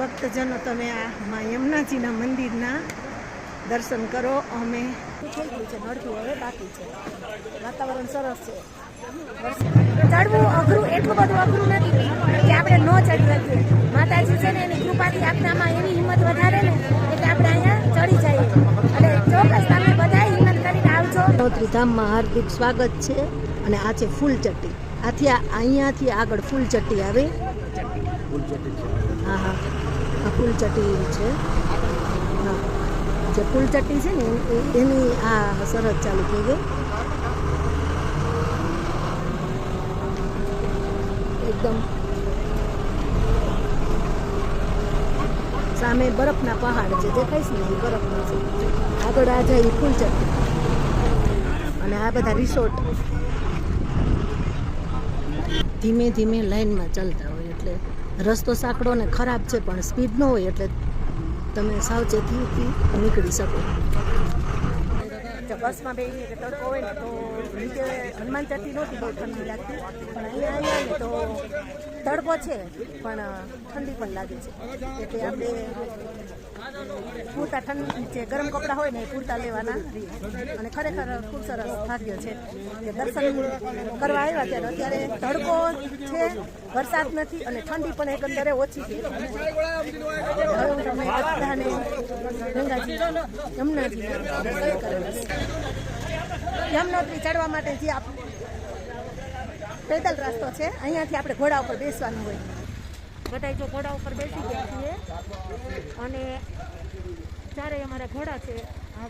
ભક્તજનો તમે આ મા યમુનાજીના મંદિરના દર્શન કરો. અમે થઈ ગયું છે નડતું હવે બાકી છે. વાતાવરણ સરસ છે. ચડવું અઘરું એટલું બધું અઘરું નથી કે આપણે ન ચડી શકીએ. માતાજી છે ને એની કૃપાથી આપણામાં એવી હિંમત વધારે ને એટલે આપણે અહીંયા ચડી જઈએ. એટલે ચોક્કસ તમે બધા હિંમત કરીને આવજો. નોત્રી ધામમાં હાર્દિક સ્વાગત છે અને આ છે ફૂલચટ્ટી. આથી આ- અહીંયાથી આગળ ફૂલચટ્ટી આવે. ફૂલ હા ફૂલચટ્ટી છે. હા. જે ફૂલચટ્ટી છે ને એની આ સરસ ચાલુ થઈ ગઈ. એકદમ સામે બરફના પહાડ છે. દેખાય ને, એ બરફના છે. આગળ આ જાય ફૂલચટ્ટી અને આ બધા રિસોર્ટ. ધીમે ધીમે લાઈનમાં ચાલતા હોય એટલે રસ્તો સાંકડો ને ખરાબ છે પણ સ્પીડ ન હોય એટલે તમે સાવચેતીથી નીકળી શકો. બસમાં બેસીએ કે તડકો હોય ને તો નીચે હનુમાન ચટ્ટી નહોતી, બહુ ઠંડી લાગતી. પણ અહીંયા આવ્યા ને તો તડકો છે, પણ ઠંડી પણ લાગે છે. એટલે આપણે પૂરતા ઠંડ, જે ગરમ કપડાં હોય ને એ પૂરતા લેવાના. અને ખરેખર ખૂબ સરસ ભાગ્ય છે કે દર્શન કરવા આવ્યા ત્યારે અત્યારે તડકો છે, વરસાદ નથી અને ઠંડી પણ એકંદરે ઓછી છે. હવે હું તમને બધાને ગંગાજી, યમુનાજી, દર્શન કરાવીશ. યમનોત્રી ચડવા માટે જે આપ પેદલ રસ્તો છે અહીંયાથી આપણે ઘોડા ઉપર બેસવાનું હોય. બધા જો ઘોડા ઉપર બેસી ગયા છીએ. અને ચારે અમારા ઘોડા છે. આ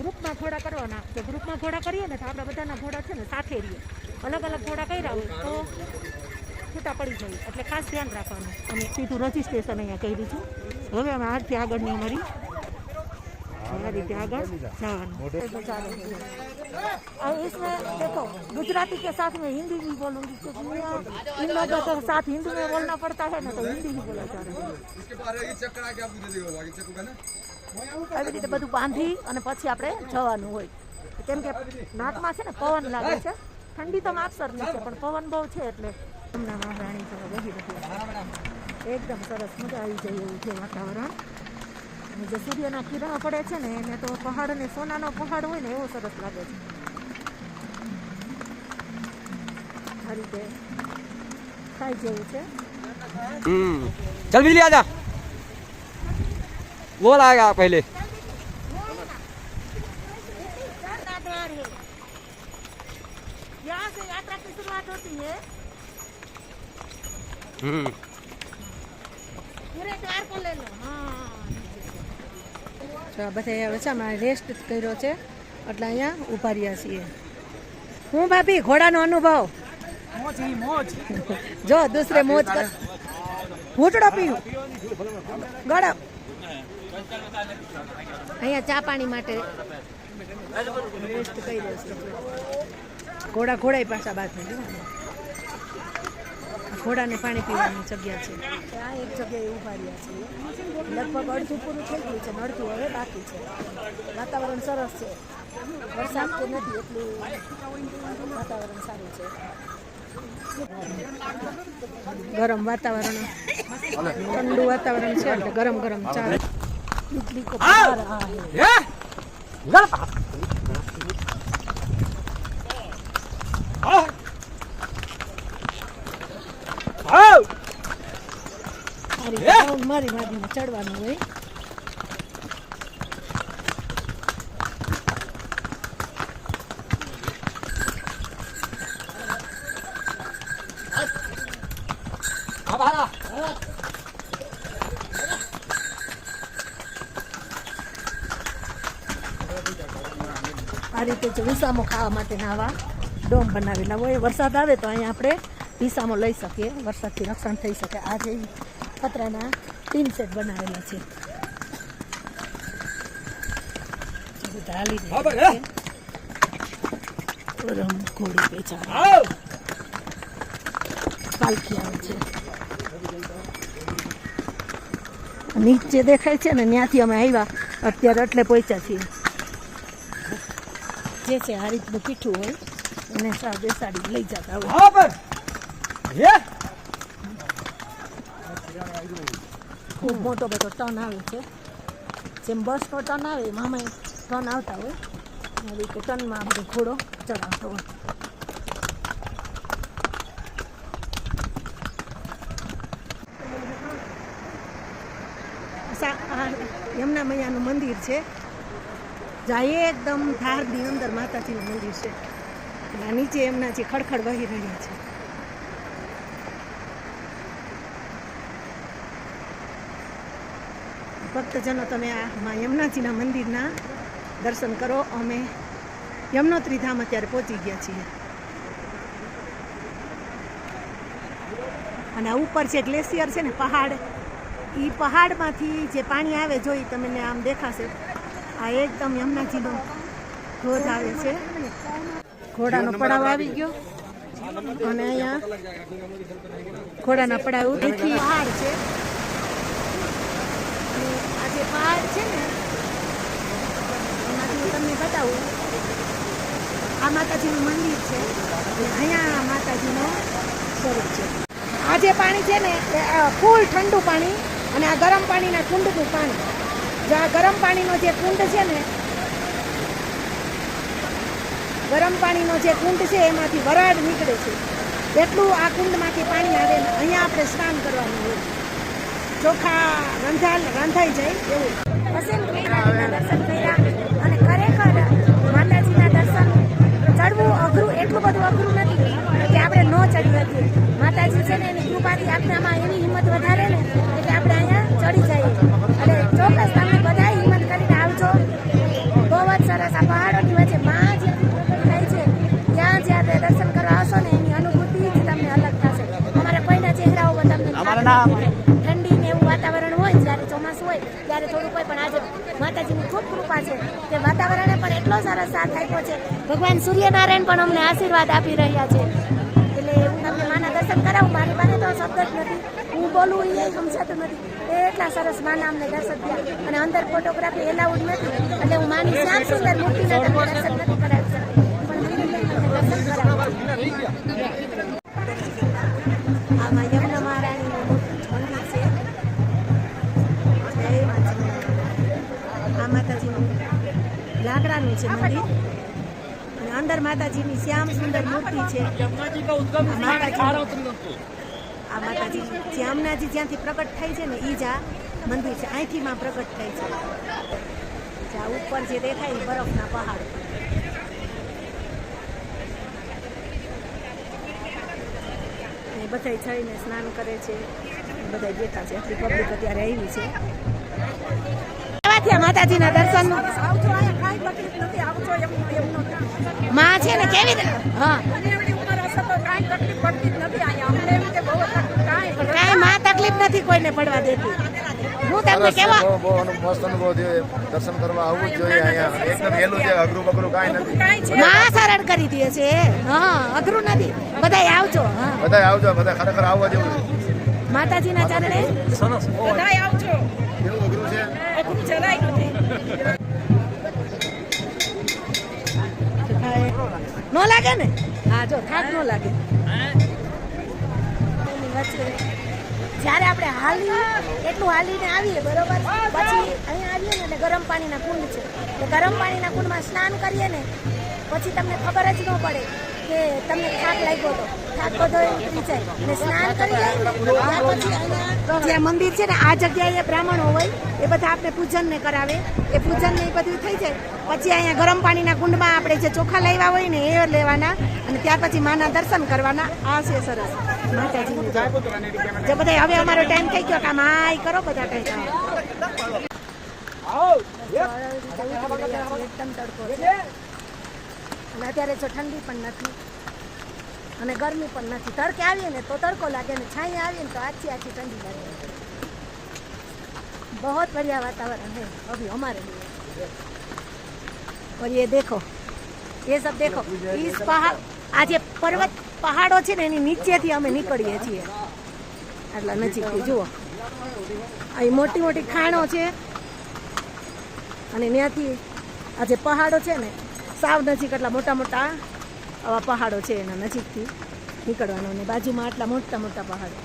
ગ્રુપમાં ઘોડા કરવાના જો ગ્રુપમાં ઘોડા કરીએ ને તો આપણા બધાના ઘોડા છે ને સાથે રહીએ. અલગ અલગ ઘોડા કર્યા હોય તો છૂટા પડી જાય. એટલે ખાસ ધ્યાન રાખવાનું. અને સીધું રજીસ્ટ્રેશન અહીંયા કરી છું હવે અમે આજથી આગળની અમારી આ રીતે આગળ જવાનું. और इसमें देखो गुजराती के साथ में हिंदी भी बोलूंगी क्योंकि यहाँ इन लोगों के साथ हिंदी में बोलना पड़ता है ना तो हिंदी ही बोला जा रहा है આવી રીતે બધું બાંધી અને પછી આપણે જવાનું હોય કેમ કે નાકમાં છે ને પવન લાગે છે ઠંડી તો માપસર નહીં છે પણ પવન બહુ છે એટલે હમણાં મહારાણી તો વહી રહી છે એકદમ સરસ મજા આવી જાય એવું છે વાતાવરણ અને જે સૂર્યના કિરણો પડે છે ને એને તો પહાડ ને સોનાનો પહાડ હોય ને એવો સરસ લાગે છે આ રીતે થાય જેવું છે हम्म चल बिजली आजा वो लाएगा पहले द्वार है यहाँ से यात्रा की शुरुआत होती है हम्म પૂરે દ્વાર પર લઈ લો આ બધા છે અમારે રેસ્ટ કર્યો છે. એટલે અહીંયા ઊભા રહ્યા છીએ. હું ભાભી, ઘોડાનો અનુભવ. જો દૂસરે મોજ કર. ઘૂંટડો પીવું. ગળપ અહીંયા ચા પાણી માટે રેસ્ટ કર્યો છે. ઘોડા ઘોડાય પાછા બાદ ઘોડાને પાણી પીવાની જગ્યા છે. આ એક જગ્યાએ ઊભા રહ્યા છીએ લગભગ અડધું પૂરું થઈ ગયું છે અડધું હવે બાકી છે. વાતાવરણ સરસ છે. વરસાદ તો નથી એટલું. વાતાવરણ સારું છે. ગરમ વાતાવરણ. ઠંડુ વાતાવરણ છે એટલે ગરમ ગરમ ચાલે કો હે. મારી વાડીમાં ચડવાનું હોય. આ રીતે જો વિસામો ખાવા માટેના આવા ડોમ બનાવેલા હોય. વરસાદ આવે તો અહીંયા આપણે વિસામો લઈ શકીએ. વરસાદથી રક્ષણ થઈ શકે. આ જે પતરાના ટીન સેટ બનાવેલા છે. નીચે દેખાય છે ને ત્યાંથી અમે આવ્યા. અત્યારે એટલે પહોંચ્યા છીએ. જે છે આ રીતનું પીઠું હોય એને સાવ બેસાડી લઈ જતા હોય. ખૂબ મોટો બધો ટર્ન આવે છે. જેમ બસનો ટર્ન આવે, એમ આમાં ટર્ન આવતા હોય. એવી રીતે ટર્નમાં બધો ઘોડો ચડાવતો હોય. યમુના મૈયાનું મંદિર છે. જાય એકદમ થારની અંદર માતાજીનું મંદિર છે. નીચે એમના જે ખડખડ વહી રહ્યા છે. ભક્તજનો તમે આ મા યમુનાજીના મંદિરના દર્શન કરો. અમે યમનોત્રી ધામ અત્યારે પહોંચી ગયા છીએ. અને આ ઉપર છે ગ્લેશિયર છે ને પહાડ. એ પહાડમાંથી જે પાણી આવે જોઈ તમને આમ દેખાશે. આ એકદમ યમુનાજીનો ધોધ આવે છે. ઘોડાનો પડાવ આવી ગયો. અને અહીંયા ઘોડાના પડાવ ઉભેથી પહાડ છે. જે પહાડ છે ને, એમાંથી હું તમને બતાવું. આ માતાજીનું મંદિર છે અને અહીંયા માતાજીનો સ્વરૂપ છે. આ જે પાણી છે ને, એ ફૂલ ઠંડુ પાણી અને આ ગરમ પાણીના કુંડનું પાણી. જે આ ગરમ પાણીનો જે કુંડ છે ને, ગરમ પાણીનો જે કુંડ છે એમાંથી વરાળ નીકળે છે. એટલું આ કુંડમાંથી પાણી આવે ને, અહીંયા આપણે સ્નાન કરવાનું હોય. ચોખા રંધાલ રાંધાઈ જાય એવું. પસંદ દર્શન કર્યા અને ખરેખર માતાજીના દર્શન ચડવું અઘરું, એટલું બધું અઘરું નથી કે આપણે ન ચડી શકીએ. માતાજી છે ને એની કૃપાથી આપણામાં એવી હિંમત વધારે ને એટલે આપણે અહીંયા ચડી જઈએ. એટલે ચોક્કસ માતાજીની ખૂબ કૃપા છે કે વાતાવરણે પણ એટલો સરસ સાથ આપ્યો છે. ભગવાન સૂર્યનારાયણ પણ અમને આશીર્વાદ આપી રહ્યા છે. એટલે હું તમને માના દર્શન કરાવું, મારી પાસે તો શબ્દ જ નથી. હું બોલું એ સમજાતું નથી. એટલા સરસ માના અમને દર્શન થયા. અને અંદર ફોટોગ્રાફી એલાઉડ નથી. એટલે હું માની શ્યામ સુંદર મૂર્તિને દર્શન નથી. મંદિર અને અંદર માતાજીની શ્યામ સુંદર મૂર્તિ છે. આ માતાજી. આ માતાજી જે હમણાંજી જ્યાંથી પ્રગટ થાય છે ને એ જ આ મંદિર છે. અહીંથી માં પ્રગટ થાય છે. આ ઉપર જે દેખાય બરફના પહાડ. બધા ચડીને સ્નાન કરે છે. બધા બેઠા છે. આટલી પબ્લિક અત્યારે આવી છે. માતાજીના દર્શન છે ને કેવી રીતે હા. કાંઈ માં તકલીફ નથી કોઈને પડવા દેતી. હું તમને કેવા બહુ બહુ મસ્ત અનુભવ થયો. દર્શન કરવા આવવું જ જોઈએ અહીંયા. એકદમ હેલું છે અઘરું બગરું કાંઈ નથી. માં સરળ કરી દે છે. હા અઘરું નથી. બધાય આવજો હા. બધાય આવજો બધા ખરેખર આવવા જેવું માતાજીના ચરણે? કેવું અઘરું છે? નો લાગે ને? હા જો થાક નો લાગે. જ્યારે આપણે હાલી એટલું હાલીને આવીએ બરોબર? પછી અહીંયા આવીએ ને એટલે ગરમ પાણીના કુંડ છે. તો ગરમ પાણીના કુંડમાં સ્નાન કરીએ ને પછી તમને ખબર જ ન પડે કે તમને થાક લાગ્યો હતો થાક બધો અને સ્નાન કરી ત્યાર પછી જે મંદિર છે ને આ જગ્યાએ બ્રાહ્મણો હોય એ બધા આપણે પૂજન ને કરાવે એ પૂજન ને એ બધું થઈ જાય પછી અહીંયા ગરમ પાણીના કુંડમાં આપણે જે ચોખા લેવા હોય ને એ લેવાના અને ત્યાર પછી માના દર્શન કરવાના આ છે સરસ માતાજી જે બધા હવે અમારો ટાઈમ થઈ ગયો કામ આ કરો બધા ટાઈમ એકદમ તડકો અને અત્યારે જો ઠંડી પણ નથી અને ગરમી પણ નથી તડકે આવીએ ને તો તડકો લાગે ને છાંય આવીએ ને તો આછી આછી ઠંડી લાગે बहुत बढ़िया वातावरण है अभी हमारे लिए और ये देखो ये सब देखो इस पहाड़ આ જે પર્વત પહાડો છે ને એની નીચેથી અમે નીકળીએ છીએ આટલા નજીકથી જુઓ અહીં મોટી મોટી ખાણો છે અને ત્યાંથી આ જે પહાડો છે ને સાવ નજીક એટલા મોટા મોટા આવા પહાડો છે એના નજીકથી નીકળવાનો અને બાજુમાં આટલા મોટા મોટા પહાડો.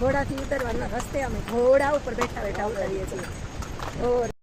ઘોડાથી ઉતરવાના રસ્તે અમે ઘોડા ઉપર બેઠા બેઠા ઉતરીએ છીએ.